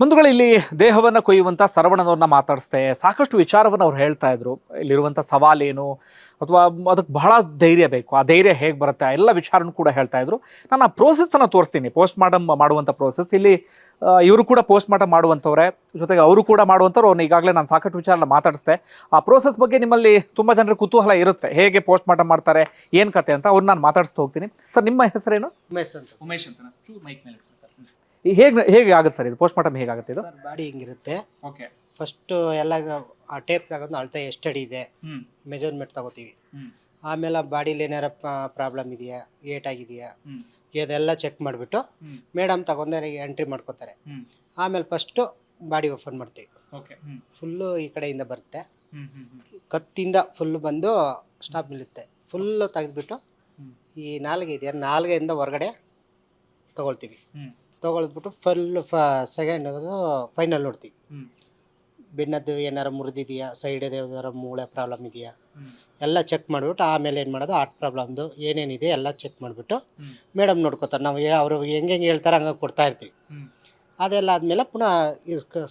ಬಂಧುಗಳು ಇಲ್ಲಿ ದೇಹವನ್ನು ಕೊಯ್ಯುವಂಥ ಸರವಣನವ್ರನ್ನ ಮಾತಾಡಿಸ್ದೆ ಸಾಕಷ್ಟು ವಿಚಾರವನ್ನು ಅವ್ರು ಹೇಳ್ತಾ ಇದ್ರು. ಇಲ್ಲಿರುವಂಥ ಸವಾಲೇನು ಅಥವಾ ಅದಕ್ಕೆ ಬಹಳ ಧೈರ್ಯ ಬೇಕು. ಆ ಧೈರ್ಯ ಹೇಗೆ ಬರುತ್ತೆ? ಆ ಎಲ್ಲ ವಿಚಾರನೂ ಕೂಡ ಹೇಳ್ತಾ ಇದ್ರು. ನಾನು ಆ ಪ್ರೋಸೆಸ್ಸನ್ನು ತೋರಿಸ್ತೀನಿ. ಪೋಸ್ಟ್ ಮಾರ್ಟಮ್ ಮಾಡುವಂಥ ಪ್ರೋಸೆಸ್ ಇಲ್ಲಿ ಇವರು ಕೂಡ ಪೋಸ್ಟ್ ಮಾರ್ಟಮ್ ಮಾಡುವಂಥವ್ರೆ. ಜೊತೆಗೆ ಅವರು ಕೂಡ ಮಾಡುವಂಥವ್ರು. ಅವ್ನು ಈಗಾಗಲೇ ನಾನು ಸಾಕಷ್ಟು ವಿಚಾರನ ಮಾತಾಡಿಸ್ದೆ. ಆ ಪ್ರೋಸೆಸ್ ಬಗ್ಗೆ ನಿಮ್ಮಲ್ಲಿ ತುಂಬ ಜನರ ಕುತೂಹಲ ಇರುತ್ತೆ. ಹೇಗೆ ಪೋಸ್ಟ್ ಮಾರ್ಟಮ್ ಮಾಡ್ತಾರೆ? ಏನು ಕತೆ ಅಂತ ಅವ್ರು ನಾನು ಮಾತಾಡಿಸ್ತಾ ಹೋಗ್ತೀನಿ. ಸರ್ ನಿಮ್ಮ ಹೆಸರೇನು? ಉಮೇಶ್ ಅಂತ. ಉಮೇಶ್ ಅಂತ. ಚೂರು ಮೈಕ್ ಮೇಲೆ ಹೇಗೆ ಹೇಗೆ ಆಗುತ್ತೆ ಸರ್ ಇದು? ಪೋಸ್ಟ್ ಮಾರ್ಟಮ್ ಹೇಗಾಗುತ್ತೆ ಇದು? ಸರ್ ಬಾಡಿ ಹಿಂಗಿರುತ್ತೆ? ಓಕೆ. ಫಸ್ಟ್ ಎಲ್ಲ ಆ ಟೇಪ್ ತಗೊಂಡು ಅಳತೆ ಎಷ್ಟು ಅಡಿ ಇದೆ? ಮೆಜರ್ಮೆಂಟ್ ತಗೋತೀವಿ. ಆಮೇಲೆ ಬಾಡಿಲಿ ಏನಾರ ಪ್ರಾಬ್ಲಮ್ ಇದೆಯಾ? ಏಟ್ ಆಗಿದೆಯಾ? ಇದೆಲ್ಲ ಚೆಕ್ ಮಾಡಿಬಿಟ್ಟು ಮೇಡಮ್ ತಗೊಂಡ್ರೆ ಎಂಟ್ರಿ ಮಾಡ್ಕೋತಾರೆ ಆಮೇಲೆ ಫಸ್ಟು ಬಾಡಿ ಓಪನ್ ಮಾಡ್ತೀವಿ. ಓಕೆ. ಫುಲ್ಲು ಈ ಕಡೆಯಿಂದ ಬರುತ್ತೆ. ಕತ್ತಿಂದ ಫುಲ್ ಬಂದು ಸ್ಟಾಪ್ ನಿಲ್ಲುತ್ತೆ. ಫುಲ್ಲು ತೆಗೆದ್ಬಿಟ್ಟು ಈ ನಾಲ್ಗೆ ಇದೆಯಾ? ನಾಲ್ಗೆಯಿಂದ ಹೊರಗಡೆ ತಗೊಳ್ತೀವಿ. ಹ್ಞೂ ತೊಗೊಳ್ದ್ಬಿಟ್ಟು ಫುಲ್ ಫ ಸೆಕೆಂಡ್ ಫೈನಲ್ ನೋಡ್ತೀವಿ ಬೆನ್ನದ್ದು ಏನಾರು ಮುರಿದಿದೆಯಾ ಸೈಡ್ ಯಾವ್ದಾರ ಮೂಳೆ ಪ್ರಾಬ್ಲಮ್ ಇದೆಯಾ? ಎಲ್ಲ ಚೆಕ್ ಮಾಡಿಬಿಟ್ಟು ಆಮೇಲೆ ಏನು ಮಾಡೋದು ಆರ್ಟ್ ಪ್ರಾಬ್ಲಮ್ದು ಏನೇನಿದೆ ಎಲ್ಲ ಚೆಕ್ ಮಾಡಿಬಿಟ್ಟು ಮೇಡಮ್ ನೋಡ್ಕೋತಾರೆ. ನಾವು ಅವರು ಹೆಂಗೆ ಹೆಂಗೆ ಹೇಳ್ತಾರೆ ಹಂಗೆ ಕೊಡ್ತಾ ಇರ್ತೀವಿ. ಅದೆಲ್ಲ ಆದಮೇಲೆ ಪುನಃ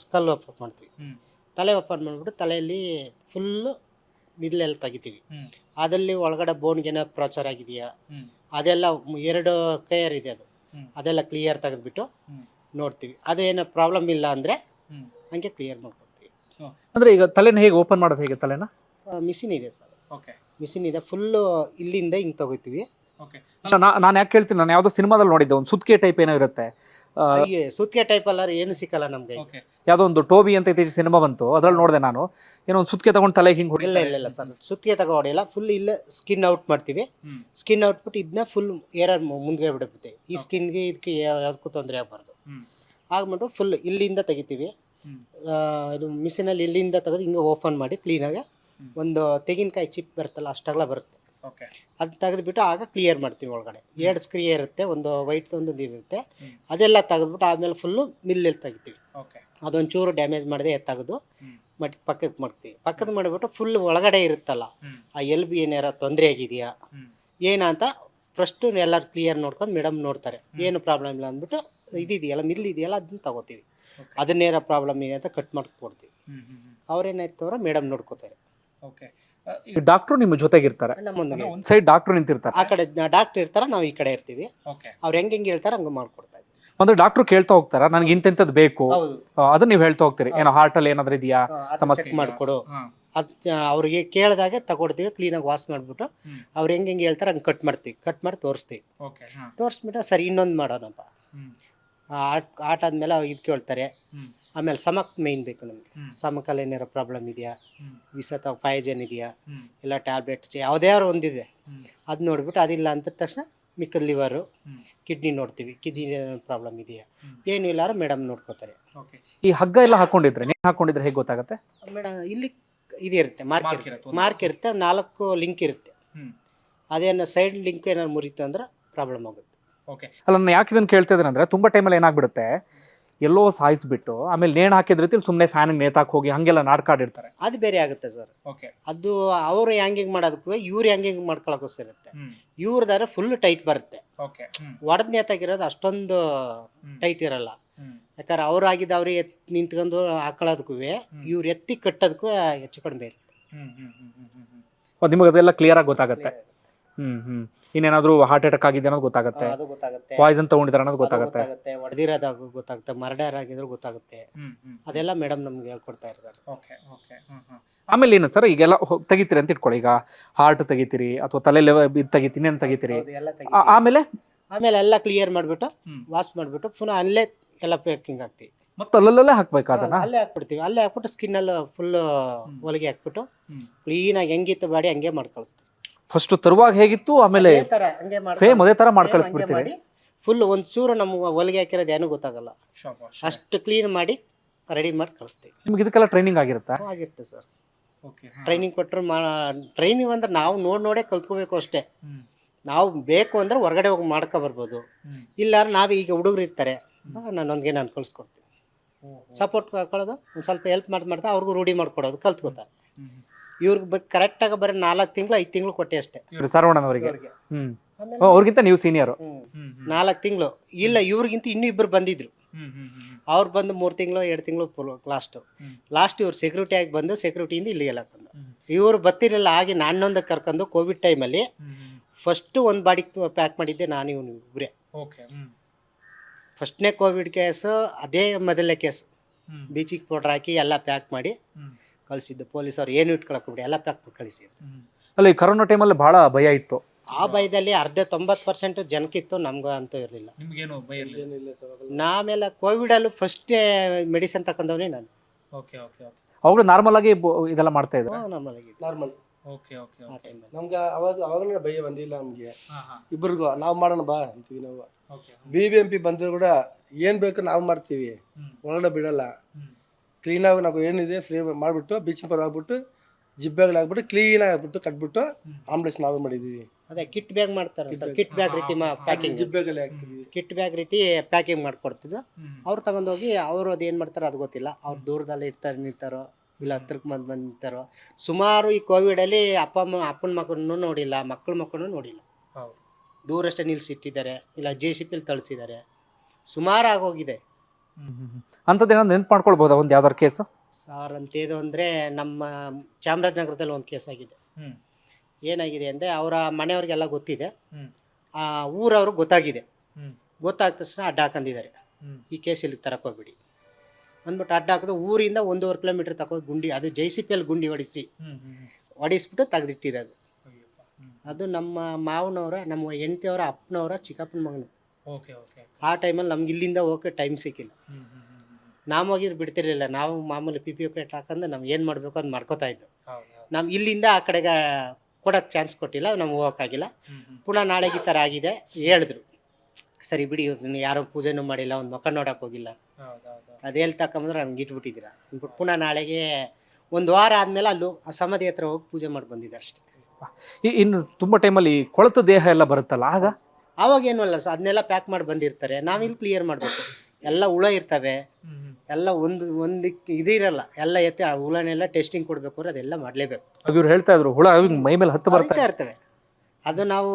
ಸ್ಕಲ್ ಓಪನ್ ಮಾಡ್ತೀವಿ. ತಲೆ ಓಪನ್ ಮಾಡಿಬಿಟ್ಟು ತಲೆಯಲ್ಲಿ ಫುಲ್ಲು ಮಿದ್ಲೆಲ್ಲ ತೆಗಿತೀವಿ. ಅದರಲ್ಲಿ ಅದಲ್ಲಿ ಒಳಗಡೆ ಬೋನ್ಗೇನೋ ಪ್ರಾಚಾರ ಆಗಿದೆಯಾ? ಅದೆಲ್ಲ ಎರಡು ಕೈಯರ್ ಇದೆ ಅದು. ಅದೆಲ್ಲ ಕ್ಲಿಯರ್ ತೆಗೆದ್ಬಿಟ್ಟು ನೋಡ್ತೀವಿ. ಅದೇನು ಪ್ರಾಬ್ಲಮ್ ಇಲ್ಲ ಅಂದರೆ ಹಂಗೆ ಕ್ಲಿಯರ್ ಮಾಡ್ಕೊಡ್ತೀವಿ. ಅಂದರೆ ಈಗ ತಲೆನ ಹೇಗೆ ಓಪನ್ ಮಾಡೋದು ಹೇಗೆ ತಲೆನ? ಮಿಷಿನ್ ಇದೆ ಸರ್ ಓಕೆ ಮಿಷಿನ್ ಇದೆ. ಫುಲ್ಲು ಇಲ್ಲಿಂದ ಹಿಂಗೆ ತಗೋತೀವಿ. ಓಕೆ ನಾನು ಯಾಕೆ ಹೇಳ್ತೀನಿ ನಾನು ಯಾವುದೋ ಸಿನಿಮಾದಲ್ಲಿ ನೋಡಿದ್ದೆ ಒಂದು ಸುತ್ತಿಗೆ ಟೈಪ್ ಏನೋ ಇರುತ್ತೆ. ಸುತ್ತಿಗೆ ಟೈಪ್ ಅಲ್ಲ ಏನು ಸಿಕ್ಕಲ್ಲ ನಮ್ಗೆ ಓಕೆ ಯಾವುದೋ ಒಂದು ಟೋಬಿ ಅಂತ ಇತ್ತೀಚೆ ಸಿನಿಮಾ ಬಂತು ಅದ್ರಲ್ಲಿ ನೋಡಿದೆ ನಾನು. ಏನೋ ಒಂದು ಸುತ್ತಿಗೆ ತಗೊಂಡು ತಲೆಗೆ ಹಿಂಗೆ ಹೊಡಿಲ್ಲ ಇಲ್ಲ ಇಲ್ಲ ಸರ್ ಸುತ್ತಿಗೆ ತಗೋ ಹೊಡೆಯಲ್ಲ ಫುಲ್ ಇಲ್ಲೇ ಸ್ಕಿನ್ ಔಟ್ ಮಾಡ್ತೀವಿ. ಸ್ಕಿನ್ ಔಟ್ ಬಿಟ್ಟು ಇದನ್ನ ಫುಲ್ ಏರಾರ್ ಮುಂದೆ ಬಿಡುತ್ತೆ. ಈ ಸ್ಕಿನ್ಗೆ ಇದಕ್ಕೆ ಯಾವುದಕ್ಕೂ ತೊಂದರೆ ಆಗಬಾರ್ದು. ಆಗ್ಬಿಟ್ಟು ಫುಲ್ ಇಲ್ಲಿಂದ ತೆಗಿತೀವಿ. ಆ, ಇದು ಮಿಷಿನಲ್ಲಿ ಇಲ್ಲಿಂದ ತೆಗೆದು ಹಿಂಗೆ ಓಪನ್ ಮಾಡಿ ಕ್ಲೀನಾಗಿ. ಒಂದು ತೆಗಿನಕಾಯಿ ಚಿಪ್ ಬರುತ್ತಲ್ಲ ಅಷ್ಟಾಗಲ ಬರುತ್ತೆ. ಓಕೆ ಅದು ತೆಗೆದುಬಿಟ್ಟು ಆಗ ಕ್ಲಿಯರ್ ಮಾಡ್ತೀವಿ ಒಳಗಡೆ. ಎರಡು ಸ್ಕ್ರೀ ಇರುತ್ತೆ ಒಂದು ವೈಟ್ ಒಂದು ಇರುತ್ತೆ ಹ್ಮ್. ಅದೆಲ್ಲ ತೆಗೆದ್ಬಿಟ್ಟು ಆಮೇಲೆ ಫುಲ್ಲು ಮಿಲ್ಲಲ್ಲಿ ತೆಗಿತೀವಿ. ಓಕೆ ಅದೊಂದು ಚೂರು ಡ್ಯಾಮೇಜ್ ಮಾಡದೆ ತೆಗೆದು ಹ್ಮ್. ಮಟ್ ಪಕ್ಕಕ್ಕೆ ಮಾಡ್ತೀವಿ ಪಕ್ಕದ ಮಾಡಿಬಿಟ್ಟು ಫುಲ್ ಒಳಗಡೆ ಇರುತ್ತಲ್ಲ. ಆ ಎಲ್ ಬಿ ಏನಾರ ತೊಂದರೆ ಆಗಿದೆಯಾ? ಏನಂತ ಫಸ್ಟು ಎಲ್ಲರೂ ಕ್ಲಿಯರ್ ನೋಡ್ಕೊಂಡು ಮೇಡಮ್ ನೋಡ್ತಾರೆ. ಏನು ಪ್ರಾಬ್ಲಮ್ ಇಲ್ಲ ಅಂದ್ಬಿಟ್ಟು ಇದಿದೆಯಲ್ಲ ಮಿಲ್ ಇದೆಯಲ್ಲ ಅದನ್ನ ತಗೋತೀವಿ. ಅದನ್ನೇರ ಅದನ್ನೇನ ಪ್ರಾಬ್ಲಮ್ ಇದೆ ಅಂತ ಕಟ್ ಮಾಡ್ಕೊಡ್ತೀವಿ. ಅವ್ರೇನಾಯ್ತು ಅವ್ರ ಮೇಡಮ್ ನೋಡ್ಕೋತಾರೆ. ಓಕೆ ಈಗ ಡಾಕ್ಟ್ರು ನಿಮ್ಮ ಜೊತೆಗಿರ್ತಾರೆ. Side doctor ನಿಂತಿರ್ತಾರೆ. ಆ ಕಡೆ ಡಾಕ್ಟರ್ ಇರ್ತಾರ ನಾವು ಈ ಕಡೆ ಇರ್ತೀವಿ. ಓಕೆ ಅವ್ರು ಹೆಂಗೆ ಹೆಂಗೆ ಹೇಳ್ತಾರೆ ಹಂಗೆ ಮಾಡ್ಕೊಡ್ತಾ ಅಂದ್ರೆ ಡಾಕ್ಟ್ರು ಕೇಳ್ತಾ ಹೋಗ್ತಾರ? ನನಗೆ ಇಂತೆಂಥದ್ದು ಬೇಕು. ಅದನ್ನ ನೀವು ಹೇಳ್ತಾ ಹೋಗ್ತೀರಿ. ಏನೋ ಹಾರ್ಟ್ ಅಲ್ಲಿ ಏನಾದ್ರು ಇದೆಯಾ? ಸಮಸ್ಯೆ ಮಾಡ್ಕೊಡು. ಅದು ಅವ್ರಿಗೆ ಕೇಳಿದಾಗೆ ತಗೊಡ್ತೀವಿ ಕ್ಲೀನಾಗಿ ವಾಶ್ ಮಾಡ್ಬಿಟ್ಟು. ಅವ್ರು ಹೆಂಗೆ ಹೆಂಗೆ ಹೇಳ್ತಾರೆ ಹಂಗೆ ಕಟ್ ಮಾಡ್ತೀವಿ. ಕಟ್ ಮಾಡಿ ತೋರಿಸ್ತೀವಿ. ತೋರಿಸ್ಬಿಟ್ಟು ಸರಿ ಇನ್ನೊಂದು ಮಾಡೋಣಪ್ಪ. ಆಟ ಆಟ ಆದ್ಮೇಲೆ ಅವ್ರು ಇದು ಕೇಳ್ತಾರೆ. ಆಮೇಲೆ ಸಮಕ್ ಮೇಯ್ನ್ ಬೇಕು ನಮಗೆ. ಸಮಕಲ್ಲಿ ಏನಾರ ಪ್ರಾಬ್ಲಮ್ ಇದೆಯಾ? ವಿಷ ವಿಸತ ಪಾಯಜನ್ ಇದೆಯಾ? ಇಲ್ಲ ಟ್ಯಾಬ್ಲೆಟ್ಸ್ ಯಾವುದೇ ಒಂದಿದೆ. ಅದ್ ಅದು ನೋಡ್ಬಿಟ್ಟು ಅದಿಲ್ಲ ಅಂತ ತಕ್ಷಣ ಮಿಕ್ಕದ ಲಿವರು ಕಿಡ್ನಿ ನೋಡ್ತೀವಿ. ಕಿಡ್ನಿ ಪ್ರಾಬ್ಲಮ್ ಇದೆಯಾ. ಏನು ಇಲ್ಲಾರ ಮೇಡಮ್ ನೋಡ್ಕೋತಾರೆ. ಓಕೆ ಈ ಹಗ್ಗ ಎಲ್ಲ ಹಾಕೊಂಡಿದ್ರೆ ನೀವು ಹಾಕೊಂಡಿದ್ರೆ ಹೇಗೆ ಗೊತ್ತಾಗುತ್ತೆ? ಮೇಡಮ್ ಇಲ್ಲಿ ಇದಿರುತ್ತೆ ಮಾರ್ಕ್ ಇರುತ್ತೆ. ಇರುತ್ತೆ ಒಂದು. ಮಾರ್ಕ್ ಇರುತ್ತೆ ನಾಲ್ಕು ಲಿಂಕ್ ಇರುತ್ತೆ. ಅದೇನ ಅದೇನು ಸೈಡ್ ಲಿಂಕ್ ಏನಾದ್ರು ಮುರಿತು ಅಂದ್ರೆ ಪ್ರಾಬ್ಲಮ್ ಆಗುತ್ತೆ. ಓಕೆ ಅಲ್ಲ ನಾನು ಯಾಕೆ ಇದನ್ನು ಕೇಳ್ತಾ ಇದ್ದೀನಿ ಅಂದರೆ ತುಂಬ ಟೈಮಲ್ಲಿ ಏನಾಗ್ಬಿಡುತ್ತೆ? ಎಲ್ಲೋ ಸಾಯಿಸ್ಬಿಟ್ಟು ಆಮೇಲೆ ನೇಣು ಹಾಕಿದ ರೀತಿಲಿ ಸುಮ್ಮನೆ ಫ್ಯಾನ್ ನೇತಾಕ್ ಹೋಗಿ ಹಂಗೆಲ್ಲ ನಾಡ್ಕಾಡಿರ್ತಾರೆ ಅದು ಬೇರೆ ಆಗುತ್ತೆ ಸರ್. ಓಕೆ ಅದು ಅವರು ಹ್ಯಾಂಗಿಂಗ್ ಮಾಡೋದಕ್ಕೂ ಇವ್ರು ಹ್ಯಾಂಗಿಂಗ್ ಹೆಂಗೆ ಮಾಡ್ಕೊಳಕ್ಕೋಸ್ಕರುತ್ತೆ ಹ್ಞೂ ಇವ್ರದಾರೆ ಫುಲ್ ಟೈಟ್ ಬರುತ್ತೆ ಓಕೆ ಒಡೆದ್ ನೇತಾಗಿರೋದು ಅಷ್ಟೊಂದು ಟೈಟ್ ಇರಲ್ಲ. ಯಾಕಂದ್ರೆ ಅವ್ರು ಆಗಿದ್ದು ಅವ್ರಿಗೆ ಎತ್ ನಿಂತ್ಕೊಂಡು ಹಾಕೊಳ್ಳೋದಕ್ಕೂ ಇವ್ರು ಎತ್ತಿ ಕಟ್ಟೋದಕ್ಕೂ ಹೆಚ್ಚು ಕಡಿಮೆ ಇರುತ್ತೆ. ನಿಮಗೆ ಅದೆಲ್ಲ ಕ್ಲಿಯರ್ ಆಗಿ ಗೊತ್ತಾಗುತ್ತೆ. ಹ್ಞೂ ಹ್ಞೂ ಇನ್ನೇನಾದರೂ ಹಾರ್ಟ್ ಅಟ್ಯಾಕ್ ಆಗಿದೆ ಅನ್ನೋದು ಗೊತ್ತಾಗುತ್ತೆ. ಅದು ಗೊತ್ತಾಗುತ್ತೆ. ಪಾಯ್ಸನ್ ತಗೊಂಡಿದ್ದಾರೆ ಅನ್ನೋದು ಗೊತ್ತಾಗುತ್ತೆ. ಗೊತ್ತಾಗುತ್ತೆ. ಹೊಡೆದಿರೋದಾಗ ಗೊತ್ತಾಗುತ್ತೆ. ಮರ್ಡರ್ ಆಗಿದ್ರು ಗೊತ್ತಾಗುತ್ತೆ ಅದೆಲ್ಲ ಮೇಡಮ್ ನಮ್ಗೆ ಹೇಳ್ಕೊಡ್ತಾ ಇರ್ತಾರೆ. ಓಕೆ ಓಕೆ ಆಮೇಲೆ ಏನು ಸರ್ ಈಗೆಲ್ಲ ಹೊ- ತೆಗಿತೀರಿ ಅಂತ ಇಟ್ಕೊಳ್ಳಿ ಈಗ. ಹಾರ್ಟ್ ತೆಗಿತೀರಿ ಅಥವಾ ತಲೆ ಇದು ತೆಗಿತೀನಿ ಅಂತ ತೆಗಿತೀರಿ? ಹೌದು, ಎಲ್ಲ ಆ- ಆಮೇಲೆ? ಆಮೇಲೆ ಎಲ್ಲ ಕ್ಲಿಯರ್ ಮಾಡ್ಬಿಟ್ಟು ಹ್ಮ್. ವಾಶ್ ಮಾಡ್ಬಿಟ್ಟು ಪುನಃ ಅಲ್ಲೇ ಎಲ್ಲ ಪ್ಯಾಕಿಂಗ್ ಹಾಕ್ತೀವಿ. ಮತ್ತೆ ಅಲ್ಲಲ್ಲೇ ಹಾಕ್ಬೇಕಾ ಅದನ್ನ? ಅಲ್ಲೇ ಹಾಕ್ಬಿಡ್ತೀವಿ. ಅಲ್ಲೇ ಹಾಕ್ಬಿಟ್ಟು ಸ್ಕಿನ್ ಎಲ್ಲ ಫುಲ್ ಹೊಲಿಗೆ ಹಾಕ್ಬಿಟ್ಟು ಕ್ಲೀನ್ ಆಗಿ ಹೆಂಗಿತ್ತು ಬಾಡಿ ಹಂಗೆ ಮಾಡಿ ಕಳಿಸ್ತೀವಿ ಫಸ್ಟ್ ತರುವಾಗ ಹೇಗಿತ್ತು? ಆಮೇಲೆ ಅದೇ ತರ ಹಂಗೆ ಮಾಡಿ ಸೇಮ್ ಅದೇ ತರ ಮಾಡಿ Same ಕಳಿಸ್ಬಿಡ್ತೀರಿ. ಮಾಡಿ. ಫುಲ್ ಒಂದ್ ಚೂರು ನಮ್ಗೆ ಹೊಲಿಗೆ ಹಾಕಿರೋದು ಏನೂ ಗೊತ್ತಾಗಲ್ಲ. ಅಷ್ಟು ಕ್ಲೀನ್ ಮಾಡಿ ರೆಡಿ ಮಾಡಿ ಕಳಿಸ್ತೀವಿ. ನಿಮ್ಗೆ ಇದಕ್ಕೆಲ್ಲ ಟ್ರೈನಿಂಗ್ ಆಗಿರುತ್ತಾ? ಆಗಿರುತ್ತೆ ಸರ್ ಓಕೆ ಟ್ರೈನಿಂಗ್ ಕೊಟ್ಟರು ಮಾ ಟ್ರೈನಿಂಗ್ ಅಂದ್ರೆ ನಾವು ನೋಡಿ ನೋಡೇ ಕಲ್ತ್ಕೋಬೇಕು ಅಷ್ಟೇ. ನಾವು ಬೇಕು ಅಂದ್ರೆ ಹೊರಗಡೆ ಹೋಗಿ ಮಾಡ್ಕೊ ಬರ್ಬೋದು. ಇಲ್ಲಾರ ನಾವು ಈಗ ಹುಡುಗರು ಇರ್ತಾರೆ. ನಾನೊಂದಿಗೆ ನಾನು ಕಳ್ಸ್ಕೊಡ್ತೀನಿ. ಸಪೋರ್ಟ್ ಹಾಕೊಳ್ಳೋದು ಒಂದು ಸ್ವಲ್ಪ ಹೆಲ್ಪ್ ಮಾಡಿ ಮಾಡ್ತಾ ಅವ್ರಿಗೂ ರೂಢಿ ಮಾಡ್ಕೊಡೋದು ಕಲ್ತ್ಕೋತಾರೆ. ಇವ್ರಿಗೆ ಕರೆಕ್ಟ್ ಕರೆಕ್ಟಾಗಿ ಬರೀ ನಾಲ್ಕು ತಿಂಗಳು ಐದು ತಿಂಗಳು ಕೊಟ್ಟೆ ಅಷ್ಟೇ. ಅವ್ರಿಗೆ. ಹ್ಮ್. ಆಮೇಲೆ ಓ, ಅವ್ರಿಗಿಂತ ನೀವು ಸೀನಿಯರ್ ನಾಲ್ಕು ತಿಂಗಳು. ಇಲ್ಲ ಇವ್ರಿಗಿಂತ ಇನ್ನೂ ಇಬ್ಬರು ಬಂದಿದ್ರು. ಅವ್ರು ಬಂದು ಮೂರು ತಿಂಗಳು ಎರಡು ತಿಂಗಳು ಲಾಸ್ಟು. ಲಾಸ್ಟ್ ಇವ್ರು ಸೆಕ್ಯೂರಿಟಿ ಆಗಿ ಬಂದು ಸೆಕ್ಯೂರಿಟಿಯಿಂದ ಇಲ್ಲಿ ಎಲ್ಲ ತಂದು. ಇವರು ಬರ್ತಿರಲಿಲ್ಲ ಹಾಗೆ ನಾನೊಂದಕ್ಕೆ ಕರ್ಕೊಂಡು ಕೋವಿಡ್ ಟೈಮಲ್ಲಿ ಫಸ್ಟು ಒಂದು ಬಾಡಿ ಪ್ಯಾಕ್ ಮಾಡಿದ್ದೆ ನಾನು ಇವನು ಇಬ್ಬರೇ ಫಸ್ಟ್ನೇ ಕೋವಿಡ್ ಕೇಸು ಅದೇ ಮೊದಲನೇ ಕೇಸ್ ಬೀಚಿಗೆ ಪೌಡ್ರ್ ಹಾಕಿ ಎಲ್ಲ ಪ್ಯಾಕ್ ಮಾಡಿ ಕಳಿಸಿದ್ದು ಪೊಲೀಸವ್ರು ಏನು ಇಟ್ಕೊಳಕ್ ಬಿಡಿ ಎಲ್ಲ ಪ್ಯಾಕ್ ಕಳಿಸಿ ಕಳಿಸಿದ್ದು ಅಲ್ಲ ಈ ಕರೋನಾ ಟೈಮಲ್ಲಿ ಬಹಳ ಭಯ ಇತ್ತು. ಆ ಭಯದಲ್ಲಿ ಅರ್ಧ ತೊಂಬತ್ತು ಪರ್ಸೆಂಟ್ ಜನಕ್ಕಿತ್ತು ನಮ್ಗೆ ಅಂತೂ ಇರಲಿಲ್ಲ. ನಿಮ್ಗೇನು ಭಯ ಇರಲಿಲ್ಲ. ನಾವೆಲ್ಲ ಕೋವಿಡಲ್ಲೂ ಫಸ್ಟ್ ಮೆಡಿಸಿನ್ ತಗೊಂಡವನೇ ನಾನು. Okay okay okay. ಅವಾಗಲೂ ನಾರ್ಮಲ್ ಆಗಿ ಬೊ- ಇದೆಲ್ಲ ಮಾಡ್ತಾ ಇದ್ರು ನಾರ್ಮಲ್ ಆಗಿ ನಾರ್ಮಲ್ ಓಕೆ ಓಕೆ ಆ ಟೈಮಲ್ಲಿ ನಮ್ಗೆ ಅವಾಗ ಅವಾಗಲೇ ಭಯ ಬಂದಿಲ್ಲ ನಮ್ಗೆ. ಇಬ್ಬರಿಗೂ ನಾವು ಮಾಡೋಣ ಬಾ ಅಂತೀವಿ ನಾವು. Okay B B M P ಬಂದ್ರು ಕೂಡ ಏನ್ ಬೇಕು ನಾವು ಮಾಡ್ತೀವಿ. ಒಳಗಡೆ ಬಿಡಲ್ಲ. ಕ್ಲೀನಾಗಿ ನಾವು ಏನಿದೆ ಫ್ರೀ ಮಾಡಿಬಿಟ್ಟು ಬೀಚಿಂಗ್ ಜಿಬ್ಬೆಗಳು ಹಾಕ್ಬಿಟ್ಟು ಕ್ಲೀನ್ ಆಗಿಬಿಟ್ಟು ಕಟ್ಬಿಟ್ಟು ಆಂಬುಲೆನ್ಸ್ ನಾವೇ ಮಾಡಿದ್ದೀವಿ ಅದೇ ಕಿಟ್ ಬ್ಯಾಗ್ ಮಾಡ್ತಾರೆ ಸರ್ ಕಿಟ್ ಬ್ಯಾಗ್ ರೀತಿ ಪ್ಯಾಕಿಂಗ್ ಹಾಕ್ತೀವಿ. ಕಿಟ್ ಬ್ಯಾಗ್ ರೀತಿ ಪ್ಯಾಕಿಂಗ್ ಮಾಡ್ಕೊಡ್ತಿದ್ದು. ಅವ್ರು ತಗೊಂಡೋಗಿ ಅವರು ಅದು ಏನು ಮಾಡ್ತಾರೋ ಅದು ಗೊತ್ತಿಲ್ಲ. ಅವ್ರು ದೂರದಲ್ಲಿ ಇರ್ತಾರೆ ನಿಂತಾರೋ ಇಲ್ಲ ಹತ್ರಕ್ಕೆ ಬಂದು ಬಂದು ನಿಂತಾರೋ ಸುಮಾರು ಈ ಕೋವಿಡಲ್ಲಿ ಅಪ್ಪ ಅಮ್ಮ ಅಪ್ಪನ ಮಕ್ಕಳನ್ನೂ ನೋಡಿಲ್ಲ ಮಕ್ಕಳ ಮಕ್ಕಳನ್ನು ನೋಡಿಲ್ಲ. ದೂರಷ್ಟೇ ನಿಲ್ಲಿಸಿಟ್ಟಿದ್ದಾರೆ ಇಲ್ಲ ಜೆ ಸಿ ಪಿಲಿ ತಳಿಸಿದ್ದಾರೆ. ಸುಮಾರು ಆಗೋಗಿದೆ ಅಂಥದ್ದೇನಾದ್ರು ನೆನ್ಪು ಮಾಡ್ಕೊಳ್ಬೋದಾ ಒಂದು ಯಾವ್ದಾರು ಕೇಸು ಸಾರ್ ಅಂತೇದು ಅಂದರೆ ನಮ್ಮ ಚಾಮರಾಜನಗರದಲ್ಲಿ ಒಂದು ಕೇಸ್ ಆಗಿದೆ. ಏನಾಗಿದೆ ಅಂದರೆ ಅವರ ಮನೆಯವ್ರಿಗೆಲ್ಲ ಗೊತ್ತಿದೆ. ಹ್ಮ್. ಆ ಊರವ್ರಿಗೆ ಗೊತ್ತಾಗಿದೆ. ಹ್ಮ್. ಗೊತ್ತಾದ ತಕ್ಷಣ ಅಡ್ಡ ಹಾಕೊಂಡಿದ್ದಾರೆ ಈ ಕೇಸ್ ಇಲ್ಲಿ ತರಕ್ಕೆ ಹೋಗ್ಬಿಡಿ. ಅಂದ್ಬಿಟ್ಟು ಅಡ್ಡ ಹಾಕಿದ್ರೆ ಊರಿಂದ ಒಂದೂವರೆ ಕಿಲೋಮೀಟರ್ ತಗೊಂಡು ಗುಂಡಿ ಅದು ಜೆ ಸಿ ಪಿ ಗುಂಡಿ ಹೊಡಿಸಿ. ಹೊಡಿಸ್ಬಿಟ್ಟು ತೆಗೆದಿಟ್ಟಿರೋದು. ಅದು ನಮ್ಮ ಮಾವನವರ ನಮ್ಮ ಹೆಂಡತಿಯವರ ಅಪ್ಪನವರ ಚಿಕ್ಕಪ್ಪನ ಮಗನು ಓಕೆ ಓಕೆ ಆ ಟೈಮಲ್ಲಿ ನಮ್ಗೆ ಇಲ್ಲಿಂದ ಹೋಗಕ್ಕೆ ಟೈಮ್ ಸಿಕ್ಕಿಲ್ಲ. ನಾವು ಹೋಗಿದ್ರೆ ಬಿಡ್ತಿರ್ಲಿಲ್ಲ. ನಾವು ಮಾಮೂಲಿ ಪಿ ಪಿ ಪ್ಲೇಟ್ ಹಾಕೊಂಡು ನಾವು ಏನು ಮಾಡಬೇಕು ಅಂತ ಮಾಡ್ಕೋತಾ ಇದ್ದು. ನಾವು ಇಲ್ಲಿಂದ ಆ ಕಡೆಗೆ ಕೊಡೋಕ್ಕೆ ಚಾನ್ಸ್ ಕೊಟ್ಟಿಲ್ಲ ನಮ್ಗೆ ಹೋಗೋಕ್ಕಾಗಿಲ್ಲ. ಪುನಃ ನಾಳೆಗೆ ಈ ಥರ ಆಗಿದೆ ಹೇಳಿದ್ರು. ಸರಿ ಬಿಡಿ ನೀನು ಯಾರೋ ಪೂಜೆನೂ ಮಾಡಿಲ್ಲ ಒಂದು ಮಕ್ಕ ನೋಡೋಕೆ ಹೋಗಿಲ್ಲ. ಅದು ತಗೊಂಬಂದ್ರೆ ಹಂಗೆ ಇಟ್ಬಿಟ್ಟಿದ್ದೀರ. ಅಂದ್ಬಿಟ್ಟು ಪುನಃ ನಾಳೆಗೆ ಒಂದು ವಾರ ಆದಮೇಲೆ ಅಲ್ಲೂ ಆ ಸಮಾಧಿ ಹತ್ರ ಹೋಗಿ ಪೂಜೆ ಮಾಡಿ ಬಂದಿದ್ದಾರೆ ಅಷ್ಟೇ. ಇನ್ನು ತುಂಬಾ ಟೈಮಲ್ಲಿ ಕೊಳತ ದೇಹ ಎಲ್ಲ ಬರುತ್ತಲ್ಲ ಆಗ? ಅವಾಗ ಏನು ಅಲ್ಲ ಸರ್ ಅದನ್ನೆಲ್ಲ ಪ್ಯಾಕ್ ಮಾಡಿ ಬಂದಿರ್ತಾರೆ. ನಾವಿಲ್ಲಿ ಕ್ಲಿಯರ್ ಮಾಡಬೇಕು. ಎಲ್ಲ ಹುಳ ಇರ್ತವೆ. ಎಲ್ಲ ಒಂದು ಒಂದಕ್ಕೆ ಇದಿರಲ್ಲ ಎಲ್ಲ ಎತ್ತಿ ಆ ಹುಳನೆಲ್ಲ ಟೆಸ್ಟಿಂಗ್ ಕೊಡಬೇಕು ಅಂದ್ರೆ ಅದೆಲ್ಲ ಮಾಡಲೇಬೇಕು. ಆಗ ಇವ್ರು ಹೇಳ್ತಾ ಇದ್ರು ಹುಳ ಹಿಂಗ್ ಮೈ ಮೇಲೆ ಹತ್ತು ಬರ್ತಾ ಬರ್ತಾ ಇರ್ತವೆ. ಅದು ನಾವು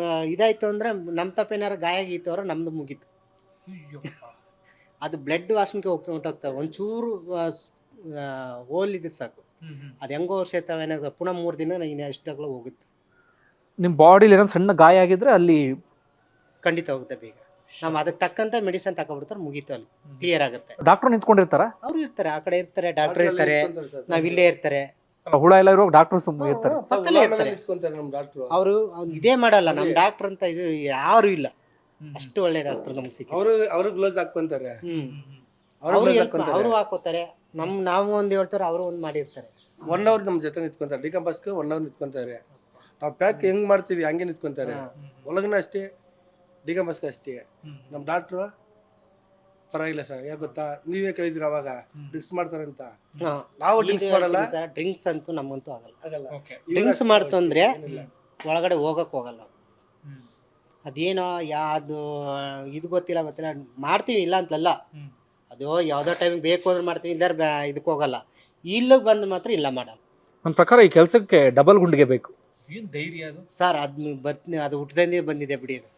ಆ, ಇದಾಯ್ತು ಅಂದ್ರೆ ನಮ್ಮ ತಪ್ಪೇನಾರು ಗಾಯ ಆಗಿತ್ತು ಅವ್ರ ನಮ್ದು ಮುಗೀತು. ಅದು ಬ್ಲಡ್ ವಾಸನೆಗೆ ಹೋಗ್ತಾ ಹೊಂಟೋಗ್ತವೆ ಒಂಚೂರು ಹೋಲ್ ಇದ್ರೆ ಸಾಕು. ಅದು ಹೆಂಗೋ ಸೇರ್ತಾವೆ ಏನಾಗ ಪುನಃ ಮೂರು ದಿನ ಇನ್ನು ಎಷ್ಟಾಗಲೂ ಹೋಗುತ್ತೆ. ನಿಮ್ ಬಾಡಿಲಿ ಏನೋ ಸಣ್ಣ ಗಾಯ ಆಗಿದ್ರೆ ಅಲ್ಲಿ ಖಂಡಿತ ಹೋಗುತ್ತೆ ಬೇಗ. ನಾವು ಅದಕ್ಕೆ ತಕ್ಕಂತ ಮೆಡಿಸನ್ ತಗೊಂಡ್ಬಿಡ್ತಾರೆ ಮುಗೀತು ಅಲ್ಲಿ. ಕ್ಲಿಯರ್ ಆಗುತ್ತೆ. ಡಾಕ್ಟರ್ ನಿಂತ್ಕೊಂಡಿರ್ತಾರ? ಅವ್ರು ಇರ್ತಾರೆ ಆ ಕಡೆ ಇರ್ತಾರೆ ಡಾಕ್ಟರ್ ಇರ್ತಾರೆ ನಾವ್ ಇಲ್ಲೇ ಇರ್ತಾರೆ. ಹುಳ ಎಲ್ಲ ಇರೋ ಡಾಕ್ಟರ್ಸ್ ಇರ್ತಾರೆ. ಪಕ್ಕದಲ್ಲೇ ಇರ್ತಾರೆ. ನಮ್ಮ ಅವರು. ಇದೇ ಮಾಡಲ್ಲ ನಮ್ಮ ಡಾಕ್ಟರ್ ಅಂತ ಇದು ಯಾರು ಇಲ್ಲ. ಅಷ್ಟು ಒಳ್ಳೆ ಡಾಕ್ಟರ್ ನಮ್ಗೆ ಸಿಕ್ಕಿ ಅವರು ಅವರು ಗ್ಲೋಸ್ ಹಾಕೊಂತಾರೆ ಹ್ಮ್. ಅವರು ಹಾಕೋತಾರೆ ನಮ್ ನಾವು ಒಂದ್ ಹೇಳ್ತಾರೆ ಅವರು ಒಂದ್ ಮಾಡಿರ್ತಾರೆ. ಒನ್ ಅವರ್ ನಮ್ಮ ಜೊತೆ ನಿಂತ್ಕೊಂತಾರೆ. ಡಿಕಂಪಸ್ಗೆ ಒನ್ ಅವರ್ ನಿಂತ್ಕೊಂತಾರೆ. ನಾವು ಪ್ಯಾಕ್ ಹೆಂಗ್ ಮಾಡ್ತೀವಿ ಹಂಗೆ ನಿಂತ್ಕೊಂತಾರೆ. ಒಳಗನ ಅಷ್ಟೇ. ಡಿಕಂಪಸ್ಗೆ ಅಷ್ಟೇ. ನಮ್ಮ ಡಾಕ್ಟ್ರು ಪರವಾಗಿಲ್ಲ ಸರ್ ಯಾಕೆ ಗೊತ್ತಾ? ನೀವೇ ಕೇಳಿದ್ರಿ ಅವಾಗ? ಡ್ರಿಂಕ್ಸ್ ಮಾಡ್ತಾರೆ ಅಂತ ನಾವು ಡ್ರಿಂಕ್ಸ್ ಮಾಡಲ್ಲ. ಡ್ರಿಂಕ್ಸ್ ಅಂತೂ ನಮ್ಮಂತೂ ಆಗಲ್ಲ. ಆಗಲ್ಲ. ಡ್ರಿಂಕ್ಸ್ ಮಾಡ್ತು ಅಂದ್ರೆ ಒಳಗಡೆ ಹೋಗಕ್ ಹೋಗಲ್ಲ ಅದೇನೋ ಯಾವ್ದು ಇದು ಗೊತ್ತಿಲ್ಲ ಗೊತ್ತಿಲ್ಲ. ಮಾಡ್ತೀವಿ ಇಲ್ಲ ಅಂತಲ್ಲ. ಅದು ಯಾವ್ದೋ ಟೈಮ್ ಬೇಕು ಅಂದ್ರೆ ಮಾಡ್ತೀವಿ ಇಲ್ಲ ಇದಕ್ಕೆ ಹೋಗಲ್ಲ. ಇಲ್ಲಿಗೆ ಬಂದು ಮಾತ್ರ ಇಲ್ಲ ಮಾಡಲ್ಲ ನನ್ನ ಪ್ರಕಾರ ಈ ಕೆಲಸಕ್ಕೆ ಡಬಲ್ ಗುಂಡಿಗೆ ಬೇಕು. ಏನು ಧೈರ್ಯ ಅದು? ಸರ್ ಅದ್ನ ಬರ್ತೀನಿ ಅದು ಹುಟ್ಟದಂದೇ ಬಂದಿದೆ ಬಿಡಿ ಅದು.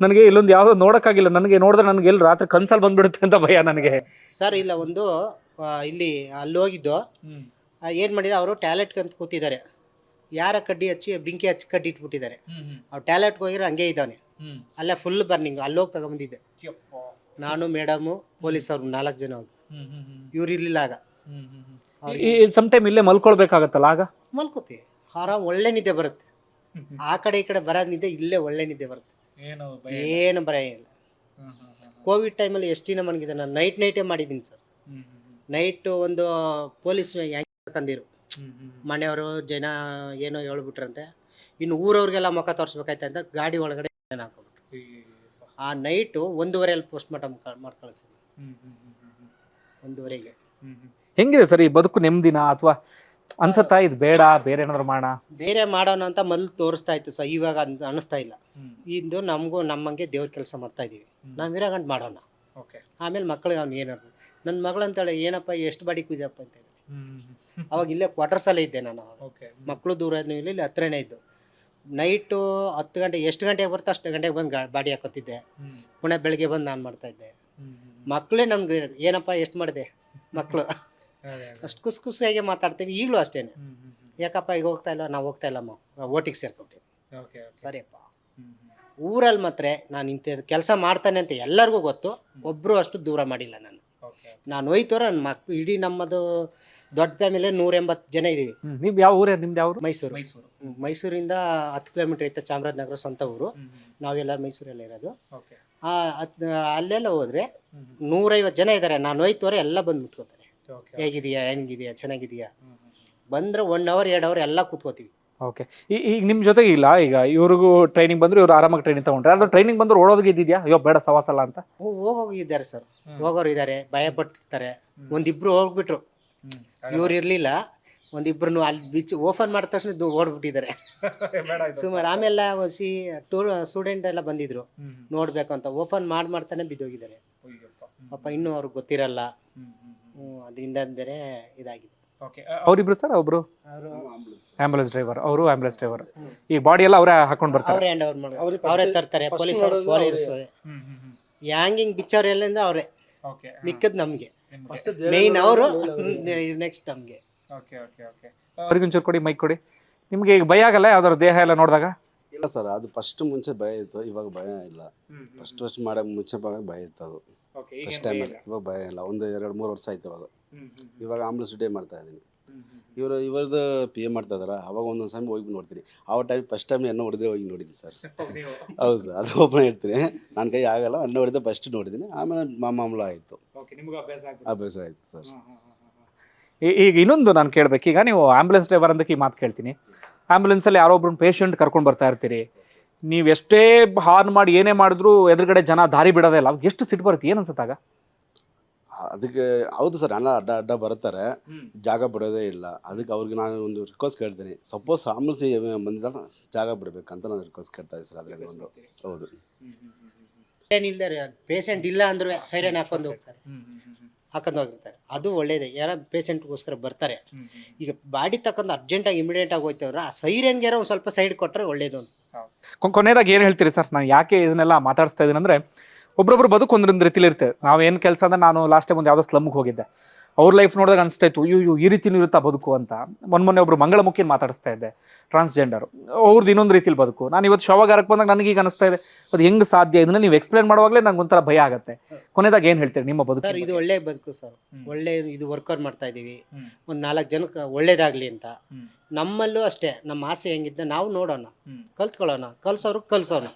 ನನಗೆ ಇಲ್ಲೊಂದು ಯಾವ್ದು ನೋಡಕ್ಕಾಗಿಲ್ಲ. ನನಗೆ ನೋಡಿದ್ರೆ ನನಗೆ ಎಲ್ಲಿ ರಾತ್ರಿ ಕನ್ಸಲ್ ಬಂದ್ಬಿಡುತ್ತೆ ಅಂತ ಭಯ ನನಗೆ. ಸರ್ ಇಲ್ಲ ಒಂದು ಆ, ಇಲ್ಲಿ ಅಲ್ಲಿ ಹೋಗಿದ್ದು. ಏನ್ ಮಾಡಿದ ಅವರು ಟ್ಯಾಲೆಟ್ ಅಂತ ಕೂತಿದ್ದಾರೆ. ಯಾರ ಕಡ್ಡಿ ಹಚ್ಚಿ ಬೆಂಕಿ ಹಚ್ಚಿ ಕಡ್ಡಿ ಇಟ್ಬಿಟ್ಟಿದ್ದಾರೆ. ಅವ್ರು ಟ್ಯಾಲೆಟ್ ಹೋಗಿರೋ ಹಂಗೆ ಇದ್ದಾನೆ. ಅಲ್ಲೇ ಫುಲ್ ಬರ್ನಿಂಗ್ ಅಲ್ಲಿ ಹೋಗಿ ತಗೊಂಬಂದಿದ್ದೆ ನಾನು ಮೇಡಮು ಪೊಲೀಸ್ ಅವರು ನಾಲ್ಕು ಜನ ಹೋಗಿ. ಇವ್ರು ಇರ್ಲಿಲ್ಲ ಆಗ. ಸಮ್ ಟೈಮ್ ಇಲ್ಲೇ ಮಲ್ಕೊಳ್ಬೇಕಾಗತ್ತಲ್ಲ ಆಗ? ಮಲ್ಕೋತಿ ಆರಾಮ್ ಒಳ್ಳೆ ನಿದ್ದೆ ಬರುತ್ತೆ. ಆ ಕಡೆ ಈ ಕಡೆ ಬರೋದ್ ನಿದ್ದೆ ಇಲ್ಲೇ ಒಳ್ಳೆ ನಿದ್ದೆ ಬರುತ್ತೆ. ಏನು ಭಯ ಇಲ್ಲ? ಕೋವಿಡ್ ಟೈಮಲ್ಲಿ ಎಷ್ಟು ದಿನ ಮನಗಿದೆ ನಾನು? ನೈಟ್ ನೈಟೇ ಮಾಡಿದ್ದೀನಿ ಸರ್. ನೈಟ್ ಒಂದು ಪೊಲೀಸ್ ತಂದಿರು. ಮನೆಯವರು ಜನ ಏನೋ ಹೇಳ್ಬಿಟ್ರಂತೆ ಇನ್ನು ಊರವ್ರಿಗೆಲ್ಲ ಮುಖ ತೋರಿಸ್ಬೇಕಾಯ್ತ ಅಂತ ಗಾಡಿ ಒಳಗಡೆ ಹಾಕೋಬಿಟ್ರು. ಆ ನೈಟು ಒಂದೂವರೆಯಲ್ಲಿ ಪೋಸ್ಟ್ ಮಾರ್ಟಮ್ ಮಾಡಿ ಕಳಿಸಿದ್ವಿ ಒಂದೂವರೆಗೆ. ಹೆಂಗಿದೆ ಸರ್ ಈ ಬದುಕು ನೆಮ್ಮದಿನ ಅಥವಾ ಅನ್ಸತ್ತಾ? ಇದು ಬೇಡ ಬೇರೆ ಏನಾದ್ರು ಮಾಡೋಣ ಬೇರೆ ಮಾಡೋಣ ಅಂತ ಮೊದಲು ತೋರಿಸ್ತಾ ಇತ್ತು ಸರ್ ಇವಾಗ ಅಂತ ಅನಿಸ್ತಾ ಇಲ್ಲ. ಇಂದು ನಮಗೂ ನಮ್ಮಂಗೆ ದೇವ್ರ ಕೆಲಸ ಮಾಡ್ತಾ ಇದೀವಿ. ನಾವು ಇರಾಗಂಟು ಮಾಡೋಣ. ಓಕೆ. ಆಮೇಲೆ ಮಕ್ಕಳಿಗೆ ಅವ್ನು ಏನಾದ್ರು ನನ್ನ ಮಗಳಂತಾಳೆ ಏನಪ್ಪ ಎಷ್ಟು ಬಾಡಿ ಕುಯ್ದಪ್ಪ ಅಂತ ಇದ್ರು ಅವಾಗ ಇಲ್ಲೇ ಕ್ವಾರ್ಟರ್ಸಲ್ಲೇ ಇದ್ದೆ ನಾನು ಅವಾಗ. ಮಕ್ಕಳು ದೂರ ಇದ್ನು ಇಲ್ಲ ಇಲ್ಲಿ ಹತ್ರನೇ ಇದ್ದು. ನೈಟು ಹತ್ತು ಗಂಟೆ ಎಷ್ಟು ಗಂಟೆಗೆ ಬರುತ್ತೋ ಅಷ್ಟು ಗಂಟೆಗೆ ಬಂದು ಗಾ ಬಾಡಿ ಹಾಕೋತಿದ್ದೆ ಪುಣೆ ಬೆಳಗ್ಗೆ ಬಂದು ನಾನು ಮಾಡ್ತಾ ಇದ್ದೆ. ಮಕ್ಕಳೇ ನಮ್ಗೆ ಏನಪ್ಪ ಎಷ್ಟು ಮಾಡಿದೆ ಮಕ್ಕಳು ಅಷ್ಟು ಕುಸ್ ಕುಸಿಯಾಗಿ ಮಾತಾಡ್ತೀವಿ? ಈಗಲೂ ಅಷ್ಟೇನೆ. ಯಾಕಪ್ಪ ಈಗ ಹೋಗ್ತಾ ಇಲ್ಲ ನಾವು ಹೋಗ್ತಾ ಇಲ್ಲಮ್ಮ ಓಟಿಗೆ ಸೇರ್ಕೊಬಿಟ್ಟಿದ್ದೆ. ಸರಿಯಪ್ಪ. ಊರಲ್ಲಿ ಮಾತ್ರ ನಾನು ಇಂಥ ಕೆಲಸ ಮಾಡ್ತಾನೆ ಅಂತ ಎಲ್ಲರಿಗೂ ಗೊತ್ತು. ಒಬ್ಬರು ಅಷ್ಟು ದೂರ ಮಾಡಿಲ್ಲ ನಾನು. ನಾನು ಹೋಯ್ತವ್ರ ನನ್ನ ಮಕ್ ಇಡೀ ನಮ್ಮದು ದೊಡ್ಡ ಫ್ಯಾಮಿಲಿ ನೂರ ಎಂಬತ್ತು ಜನ ಇದ್ದೀವಿ. ನೀವು ಯಾವ ಊರೇ ನಿಮ್ದು ಯಾವ ಮೈಸೂರು. ಹ್ಮ್. ಮೈಸೂರಿಂದ ಹತ್ತು ಕಿಲೋಮೀಟರ್ ಐತೆ ಚಾಮರಾಜನಗರ ಸ್ವಂತ ಊರು. ನಾವೆಲ್ಲ ಮೈಸೂರಲ್ಲೇ ಇರೋದು. ಓಕೆ. ಆ ಅದ್- ಅಲ್ಲೆಲ್ಲ ಹೋದ್ರೆ ನೂರೈವತ್ತು ಜನ ಇದ್ದಾರೆ ನಾನು ಹೋಯ್ತವ್ರೆ ಎಲ್ಲ ಬಂದು ನಿಂತ್ಕೋತಾರೆ ಹೇಗಿದೆಯಾ ಹೆಂಗಿದೆಯಾ ಚೆನ್ನಾಗಿದೆಯಾ? ಬಂದ್ರೆ ಒನ್ ಅವರ್ ಎರಡು ಅವರ್ ಎಲ್ಲ ಕೂತ್ಕೋತೀವಿ. ಓಕೆ ಈಗ ನಿಮ್ಮ ಜೊತೆಗೆ ಇಲ್ಲ ಈಗ ಇವ್ರಿಗೂ ಟ್ರೈನಿಂಗ್ ಬಂದ್ರೆ ಇವ್ರು ಆರಾಮಾಗಿ ಟ್ರೈನಿಂಗ್ ತಗೊಂಡ್ರೆ. ಅದು ಟ್ರೈನಿಂಗ್ ಬಂದ್ರೆ ಓಡೋದಕ್ಕೆ ಇದ್ದಿದ್ಯಾ? ಅಯ್ಯೋ ಬೇಡ ಸವಾಸಲ್ಲ ಅಂತ. ಹೋಗೋಗಿದ್ದಾರೆ ಸರ್. ಹೋಗೋರು ಇದ್ದಾರೆ ಭಯ ಪಟ್ಟಿರ್ತಾರೆ ಒಂದಿಬ್ರು ಹೋಗ್ಬಿಟ್ರು. ಇವ್ರು ಇರ್ಲಿಲ್ಲ ಒಂದಿಬ್ರು ಅಲ್ಲಿ ಬಿಚ್ ಓಪನ್ ಮಾಡಿದ ತಕ್ಷಣ ಓಡ್ಬಿಟ್ಟಿದ್ದಾರೆ. ಸುಮಾರು ಆಮೇಲೆ ಸಿ ಟೂರ್ ಸ್ಟೂಡೆಂಟ್ ಎಲ್ಲ ಬಂದಿದ್ರು. ನೋಡ್ಬೇಕು ಅಂತ. ಓಪನ್ ಮಾಡಿ ಮಾಡ್ತಾನೆ ಬಿದ್ದೋಗಿದ್ದಾರೆ. ಪಾಪ ಇನ್ನೂ ಅವ್ರಿಗೆ ಗೊತ್ತಿರಲ್ಲ. ಅದರಿಂದ ಬೇರೆ ಇದಾಗಿದೆ. ಓಕೆ ಅವರಿಬ್ರು ಸರ್ ಒಬ್ರು? ಆಂಬುಲೆನ್ಸ್ ಡ್ರೈವರ್ ಅವರು ಆಂಬುಲೆನ್ಸ್ ಡ್ರೈವರ್ ಈ ಬಾಡಿ ಎಲ್ಲ ಅವರೇ ಹಾಕೊಂಡು ಬರ್ತಾರೆ? ಅವರೇ ಹ್ಯಾಂಡ್ ಓವರ್ ಮಾಡಿ ಅವ್ರಿಗೆ ಅವರೇ first- ತರ್ತಾರೆ ಪೊಲೀಸ್ ಮಾಡೋದು ಪೊಲೀಸ್ ಹ್ಯಾಂಗಿಂಗ್ ಬಿಚ್ಚವ್ರ ಎಲ್ಲಿಂದ ಅವರೇ. ಓಕೆ ಮಿಕ್ಕದ್ ನಮ್ಗೆ. ಮೈನ್ ಮೇಯ್ನ್ ಅವರು ನೆಕ್ಸ್ಟ್ ನಮ್ಗೆ. ಓಕೆ ಓಕೆ ಓಕೆ ಅವ್ರಿಗೆ ಒಂಚೂರು ಕೊಡಿ ಮೈಕ್ ಕೊಡಿ. ನಿಮಗೆ ಈಗ ಭಯ ಆಗಲ್ಲ ಯಾವ್ದಾದ್ರು ದೇಹ ಎಲ್ಲ ನೋಡಿದಾಗ? ಇಲ್ಲ ಸರ್ ಅದು ಫಸ್ಟ್ ಮುಂಚೆ ಭಯ ಇತ್ತು ಇವಾಗ ಭಯ ಇಲ್ಲ. ಫಸ್ಟ್ ಫಸ್ಟ್ ಮಾಡೋ ಮುಂಚೆ ಭಾಗ ಭಯ ಇತ್ತು ಅದು. ಫಸ್ಟ್ ಟೈಮಲ್ಲಿ ಇವಾಗ ಭಯ ಇಲ್ಲ. ಒಂದು ಎರಡು ಮೂರು ವರ್ಷ ಆಯ್ತು ಇವಾಗ. ಇವಾಗ ಆಂಬುಲೆನ್ಸ್ ಡೇ ಮಾಡ್ತಾ ಇದ್ದೀನಿ. ಇವರು ಇವ್ರದ್ದು ಪಿ ಎಂ ಮಾಡ್ತಾ ಇದಾರೆ. ಅವಾಗ ಒಂದೊಂದು ಸಮಯ ಹೋಗಿ ನೋಡ್ತೀನಿ. ಆ ಟೈಮ್ ಫಸ್ಟ್ ಟೈಮ್ ಎಣ್ಣೆ ಹೊಡೆದ್ರೆ ಹೋಗಿ ನೋಡಿದ್ದೀನಿ ಸರ್ ಹೌದು ಸರ್ ಅದು ಓಪನ್ ಇರ್ತೀನಿ ನನ್ನ ಕೈ ಆಗಲ್ಲ. ಎಣ್ಣೆ ಹೊಡೆದ ಫಸ್ಟ್ ನೋಡಿದ್ದೀನಿ. ಆಮೇಲೆ ಮಾಮೂಲ ಆಯಿತು. ಅಭ್ಯಾಸ ಆಯಿತು ಸರ್ ಈಗ ಇನ್ನೊಂದು ನಾನು ಕೇಳಬೇಕು. ಈಗ ನೀವು ಆಂಬುಲೆನ್ಸ್ ಡ್ರೈವರ್ ಅಂದಕ್ಕೆ ಈ ಮಾತು ಕೇಳ್ತೀನಿ. ಆಂಬುಲೆನ್ಸಲ್ಲಿ ಯಾರೋ ಒಬ್ರನ್ನ ಪೇಷಂಟ್ ಕರ್ಕೊಂಡು ಬರ್ತಾ ಇರ್ತೀರಿ. ನೀವು ಎಷ್ಟೇ ಹಾರ್ನ್ ಮಾಡಿ ಏನೇ ಮಾಡಿದ್ರು ಎದುರುಗಡೆ ಜನ ದಾರಿ ಬಿಡೋದೇ ಇಲ್ಲ. ಅವಾಗ ಎಷ್ಟು ಸಿಟ್ಟು ಬರುತ್ತೆ? ಏನು ಅನ್ಸುತ್ತಾಗ ಅದಕ್ಕೆ ಹೌದು ಸರ್ ಅಣ್ಣ ಅಡ್ಡ ಅಡ್ಡ ಬರ್ತಾರೆ ಜಾಗ ಬಿಡೋದೇ ಇಲ್ಲ. ಅದಕ್ಕೆ ಅವ್ರಿಗೆ ನಾನು ಒಂದು ರಿಕ್ವೆಸ್ಟ್ ಕೇಳ್ತೀನಿ. ಸಪೋಸ್ ಆಂಬುಲೆನ್ಸ್ ಬಂದಾಗ ಜಾಗ ಬಿಡಬೇಕಂತ ನಾನು ರಿಕ್ವೆಸ್ಟ್ ಕೇಳ್ತಾ ಇದ್ದೀನಿ ಸರ್ ಅದರಲ್ಲಿ ಒಂದು. ಹೌದು. ಏನಿಲ್ದಾರೆ ಪೇಷಂಟ್ ಇಲ್ಲ ಅಂದ್ರೆ ಸೈರನ್ ಹಾಕೊಂಡು ಹೋಗ್ತಾರೆ. ಹಾಕೊಂಡು ಹೋಗಿರ್ತಾರೆ ಅದು ಒಳ್ಳೇದೇ. ಯಾರ ಪೇಷಂಟ್ಗೋಸ್ಕರ ಬರ್ತಾರೆ. ಈಗ ಬಾಡಿ ತಕೊಂಡು ಅರ್ಜೆಂಟಾಗಿ ಇಮಿಡಿಯೇಟಾಗಿ ಆಗಿ ಹೋಯ್ತವ್ರ ಆ ಸೈರನ್ಗೆ ಒಂದು ಸ್ವಲ್ಪ ಸೈಡ್ ಕೊಟ್ಟರೆ ಒಳ್ಳೇದು ಅಂತ. ಕೊನೆಯದಾಗಿ ಏನು ಹೇಳ್ತೀರಿ ಸರ್? ನಾನು ಯಾಕೆ ಇದನ್ನೆಲ್ಲ ಮಾತಾಡಿಸ್ತಾ ಇದ್ದೀನಿ ಅಂದರೆ ಒಬ್ಬೊಬ್ರು ಬದುಕು ಒಂದೊಂದು ರೀತಿಲಿ ಇರ್ತೇವೆ ನಾವೇನು ಕೆಲಸ ಅಂದ್ರೆ ನಾನು ಲಾಸ್ಟ್ ಟೈಮ್ ಒಂದು ಯಾವುದೋ ಸ್ಲಮ್ಗೆ ಹೋಗಿದ್ದೆ. ಅವ್ರ ಲೈಫ್ ನೋಡಿದಾಗ ಅನಿಸ್ತಾ ಇತ್ತು ಅಯ್ಯೋ ಈ ರೀತಿ ಇರುತ್ತಾ ಬದುಕು ಅಂತ. ಮೊನ್ನೆ ಮೊನ್ನೆ ಒಬ್ರು ಮಂಗಳಮುಖಿನ ಮಾತಾಡಿಸ್ತಾ ಇದ್ದೆ ಟ್ರಾನ್ಸ್ಜೆಂಡರ್ ಅವ್ರದ್ದು ಇನ್ನೊಂದು ರೀತಿಲಿ ಬದುಕು. ನಾನು ಇವತ್ತು ಶವಗಾರಕ್ಕೆ ಬಂದಾಗ ನನಗೀಗ ಅನಿಸ್ತಾ ಇದೆ ಅದು ಹೆಂಗೆ ಸಾಧ್ಯ? ಇದನ್ನ ನೀವು ಎಕ್ಸ್ಪ್ಲೇನ್ ಮಾಡುವಾಗಲೇ ನಂಗೆ ಒಂಥರ ಭಯ ಆಗುತ್ತೆ. ಕೊನೆದಾಗ ಏನು ಹೇಳ್ತೀರಿ ನಿಮ್ಮ ಬದುಕು ಸರ್ ಇದು ಒಳ್ಳೆ ಬದುಕು ಸರ್. ಒಳ್ಳೆ ಇದು ವರ್ಕೌಟ್ ಮಾಡ್ತಾ ಇದ್ದೀವಿ ಒಂದು ನಾಲ್ಕು ಜನಕ್ಕೆ ಒಳ್ಳೇದಾಗಲಿ ಅಂತ. ನಮ್ಮಲ್ಲೂ ಅಷ್ಟೇ ನಮ್ಮ ಆಸೆ ಹೆಂಗಿದ್ದ ನಾವು ನೋಡೋಣ. ಕಲ್ತ್ಕೊಳ್ಳೋಣ ಕಲ್ಸೋರು ಕಲ್ಸೋಣ.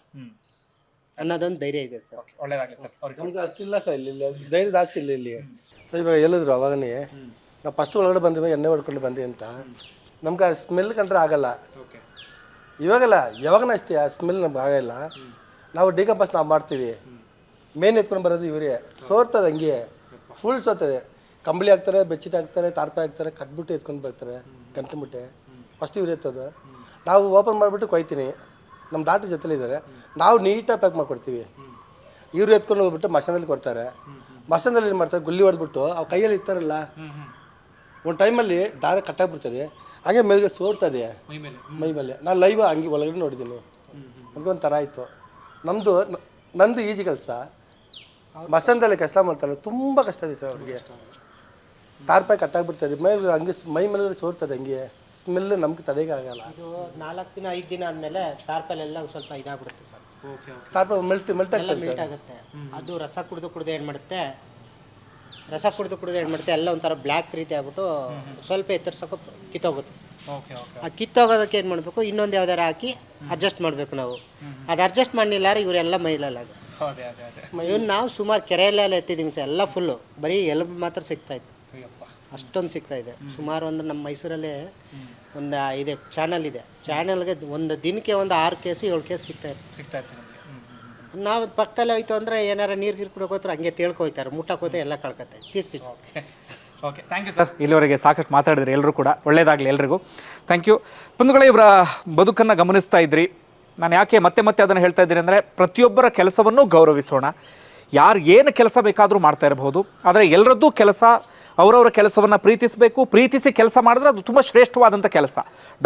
ಅನ್ನೋದೊಂದು ಧೈರ್ಯ ಇದೆ ಸರ್. ಒಳ್ಳೇದಾಗಲಿ ಸರ್. ನಮ್ಗೆ ಅಷ್ಟಿಲ್ಲ ಸರ್ ಇಲ್ಲಿ ಇಲ್ಲಿ ಧೈರ್ಯ ಜಾಸ್ತಿ ಇಲ್ಲ ಇಲ್ಲಿ ಸೊ ಇವಾಗ ಹೇಳಿದ್ರು ಅವಾಗನೇ ನಾವು ಫಸ್ಟ್ ಒಳಗಡೆ ಬಂದಿವಿ ಎಣ್ಣೆ ಹೊಡ್ಕೊಂಡು ಬಂದಿ ಅಂತ. ನಮ್ಗೆ ಆ ಸ್ಮೆಲ್ ಕಂಡ್ರೆ ಆಗಲ್ಲ. ಇವಾಗಲ್ಲ ಯಾವಾಗನ ಅಷ್ಟೇ ಆ ಸ್ಮೆಲ್ ನಮ್ಗೆ ಆಗಲ್ಲ ನಾವು ಡಿಕಂಪಸ್ ನಾವು ಮಾಡ್ತೀವಿ. ಮೇನ್ ಎತ್ಕೊಂಡು ಬರೋದು ಇವರೇ. ಸೋರ್ತದೆ ಹಂಗೆ. ಫುಲ್ ಸೋತದೆ. ಕಂಬಳಿ ಹಾಕ್ತಾರೆ ಬೆಡ್ಶೀಟ್ ಹಾಕ್ತಾರೆ ತಾರ್ಪೆ ಹಾಕ್ತಾರೆ ಕಟ್ಬಿಟ್ಟು ಎತ್ಕೊಂಡು ಬರ್ತಾರೆ ಗಂಟೆ ಮುಟ್ಟೆ. ಫಸ್ಟ್ ಇವ್ರು ಎತ್ತೋದು. ನಾವು ಓಪನ್ ಮಾಡಿಬಿಟ್ಟು ಕೊಯ್ತೀನಿ. ನಮ್ಮ ಡಾಕ್ಟ್ರ್ ಜೊತೆಲಿದ್ದಾರೆ. ನಾವು ನೀಟಾಗಿ ಪ್ಯಾಕ್ ಮಾಡಿಕೊಡ್ತೀವಿ. ಇವ್ರು ಎತ್ಕೊಂಡು ಹೋಗ್ಬಿಟ್ಟು ಮಶಾನಲ್ಲಿ ಕೊಡ್ತಾರೆ. ಮಸಾನಲ್ಲಿ ಏನು ಮಾಡ್ತಾರೆ? ಗುಲ್ಲಿ ಹೊಡೆದ್ಬಿಟ್ಟು ಅವ್ರ ಕೈಯಲ್ಲಿ ಇರ್ತಾರಲ್ಲ ಒಂದು ಟೈಮಲ್ಲಿ ದಾರ ಕಟ್ಟಾಗ್ಬಿಡ್ತದೆ. ಹಾಗೆ ಮೇಲ್ಗೆ ಸೋರ್ತದೆ ಮೈ ಮೇಲೆ. ನಾನು ಲೈವ್ ಹಂಗೆ ಒಳಗಡೆ ನೋಡಿದ್ದೀನಿ. ನನಗೊಂದು ಥರ ಆಯಿತು. ನಮ್ಮದು ನಂದು ಈಜಿ ಕೆಲಸ. ಮಸಂದಲ್ಲಿ ಕೆಲಸ ಮಾಡ್ತಾರೆ. ತುಂಬ ಕಷ್ಟ ಇದೆ ಸರ್ ಅವ್ರಿಗೆ. ತಾರ್ಪಾಯಿ ಕಟ್ಟಾಗ್ಬಿಡ್ತದೆ. ಮೇಲೆ ಹಂಗೆ ಮೈ ಮೇಲೆ ಸೋರ್ತದೆ ಹಂಗೆ. ಸ್ಮೆಲ್ ನಮ್ಗೆ ತಡೆಗಾಗಲ್ಲ ಇದು ನಾಲ್ಕು ದಿನ ಐದು ದಿನ ಆದಮೇಲೆ ಟಾರ್ಪಲೆಲ್ಲ ಸ್ವಲ್ಪ ಇದಾಗ್ಬಿಡುತ್ತೆ ಸರ್. ತಾರ್ಪಾಯಿ ಮೆಲ್ಟ್ ಮೆಲ್ಟ್ ಎಲ್ಲ ಆಗ್ತದೆ ಮಿಲ್ಟ್ ಸರ್. ಆಗುತ್ತೆ. ಅದು ರಸ ಕುಡಿದು ಕುಡಿದು ಏನು ಮಾಡುತ್ತೆ? ರಸ ಕುಡಿದು ಕುಡಿದು ಏನು ಮಾಡುತ್ತೆ? ಎಲ್ಲ ಒಂಥರ ಬ್ಲ್ಯಾಕ್ ರೀತಿ ಆಗ್ಬಿಟ್ಟು ಸ್ವಲ್ಪ ಎತ್ತರ್ಸೋಕೆ ಕಿತ್ತೋಗುತ್ತೆ. ಆ ಕಿತ್ತೋಗೋದಕ್ಕೆ ಏನು ಮಾಡಬೇಕು? ಇನ್ನೊಂದು ಯಾವ್ದಾರು ಹಾಕಿ ಅಡ್ಜಸ್ಟ್ ಮಾಡಬೇಕು ನಾವು. ಅದು ಅಡ್ಜಸ್ಟ್ ಮಾಡಲಿಲ್ಲ ಇವರೆಲ್ಲ ಮೈಲಲ್ಲ ಅದು. ಇವನು ನಾವು ಸುಮಾರು ಕೆರೆಯಲ್ಲೆಲ್ಲ ಎತ್ತಿದ್ದೀವಿ ಸರ್ ಎಲ್ಲ ಫುಲ್ಲು ಬರೀ ಎಲುಬು ಮಾತ್ರ ಸಿಗ್ತಾ ಇತ್ತು. ಅಷ್ಟೊಂದು ಸಿಗ್ತಾ ಇದೆ. ಸುಮಾರು ಒಂದು ನಮ್ಮ ಮೈಸೂರಲ್ಲೇ ಒಂದು ಇದೆ ಚಾನಲ್ ಇದೆ. ಚಾನಲ್ಗೆ ಒಂದು ದಿನಕ್ಕೆ ಒಂದು ಆರು ಕೇಸು ಏಳು ಕೇಸ್ ಸಿಗ್ತಾ ಇತ್ತು ಸಿಗ್ತಾ ಇತ್ತು ನಿಮಗೆ. ನಾವು ಪಕ್ಕದಲ್ಲೇ ಹೋಯ್ತು ಅಂದ್ರೆ ಏನಾರ ನೀರು ಗೀರು ಕುಡಿಯೋಕೆ ಹೋದ್ರೆ ಹಂಗೆ ತಿಳ್ಕೊಯ್ತಾರೆ ಮುಟ್ಟಕ್ಕೆ ಹೋದ್ರೆ ಎಲ್ಲ ಕಳ್ಕತ್ತೆ. Piece piece. Okay. Thank you sir ಇಲ್ಲಿವರೆಗೆ ಸಾಕಷ್ಟು ಮಾತಾಡಿದ್ರಿ ಎಲ್ಲರೂ ಕೂಡ. ಒಳ್ಳೇದಾಗಲಿ ಎಲ್ರಿಗೂ. ಥ್ಯಾಂಕ್ ಯು ಬಂಧುಗಳೇ ಇವರ ಬದುಕನ್ನು ಗಮನಿಸ್ತಾ ಇದ್ರಿ. ನಾನು ಯಾಕೆ ಮತ್ತೆ ಮತ್ತೆ ಅದನ್ನು ಹೇಳ್ತಾ ಇದ್ದೀನಿ ಅಂದರೆ ಪ್ರತಿಯೊಬ್ಬರ ಕೆಲಸವನ್ನು ಗೌರವಿಸೋಣ. ಯಾರು ಏನು ಕೆಲಸ ಬೇಕಾದರೂ ಮಾಡ್ತಾ ಇರಬಹುದು ಆದರೆ ಎಲ್ಲರದ್ದು ಕೆಲಸ ಅವರವರ ಕೆಲಸವನ್ನು ಪ್ರೀತಿಸಬೇಕು. ಪ್ರೀತಿಸಿ ಕೆಲಸ ಮಾಡಿದ್ರೆ ಅದು ತುಂಬ ಶ್ರೇಷ್ಠವಾದಂಥ ಕೆಲಸ.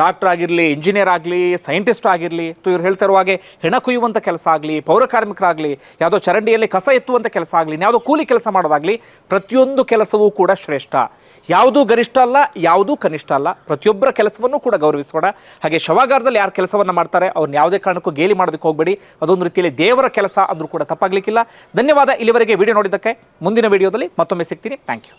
ಡಾಕ್ಟರ್ ಆಗಿರಲಿ, ಇಂಜಿನಿಯರ್ ಆಗಲಿ, ಸೈಂಟಿಸ್ಟ್ ಆಗಿರಲಿ, ಅಥವಾ ಇವ್ರು ಹೇಳ್ತಾ ಹಾಗೆ ಹೆಣ ಕುಯ್ಯುವಂಥ ಕೆಲಸ ಆಗಲಿ, ಪೌರ ಕಾರ್ಮಿಕರಾಗಲಿ, ಯಾವುದೋ ಚರಂಡಿಯಲ್ಲಿ ಕಸ ಎತ್ತುವಂಥ ಕೆಲಸ ಆಗಲಿ ಯಾವುದೋ ಕೂಲಿ ಕೆಲಸ ಮಾಡೋದಾಗಲಿ, ಪ್ರತಿಯೊಂದು ಕೆಲಸವೂ ಕೂಡ ಶ್ರೇಷ್ಠ. ಯಾವುದೂ ಗರಿಷ್ಠ ಅಲ್ಲ, ಯಾವುದೂ ಕನಿಷ್ಠ ಅಲ್ಲ. ಪ್ರತಿಯೊಬ್ಬರ ಕೆಲಸವನ್ನು ಕೂಡ ಗೌರವಿಸೋಣ. ಹಾಗೆ ಶವಾಗಾರದಲ್ಲಿ ಯಾರು ಕೆಲಸವನ್ನು ಮಾಡ್ತಾರೆ ಅವ್ರನ್ನ ಯಾವುದೇ ಕಾರಣಕ್ಕೂ ಗೇಲಿ ಮಾಡೋದಕ್ಕೆ ಹೋಗಬೇಡಿ. ಅದೊಂದು ರೀತಿಯಲ್ಲಿ ದೇವರ ಕೆಲಸ ಅಂದರೂ ಕೂಡ ತಪ್ಪಾಗಲಿಕ್ಕಿಲ್ಲ. ಧನ್ಯವಾದ ಇಲ್ಲಿವರೆಗೆ ವಿಡಿಯೋ ನೋಡಿದ್ದಕ್ಕೆ. ಮುಂದಿನ ವಿಡಿಯೋದಲ್ಲಿ ಮತ್ತೊಮ್ಮೆ ಸಿಗ್ತೀನಿ. Thank you.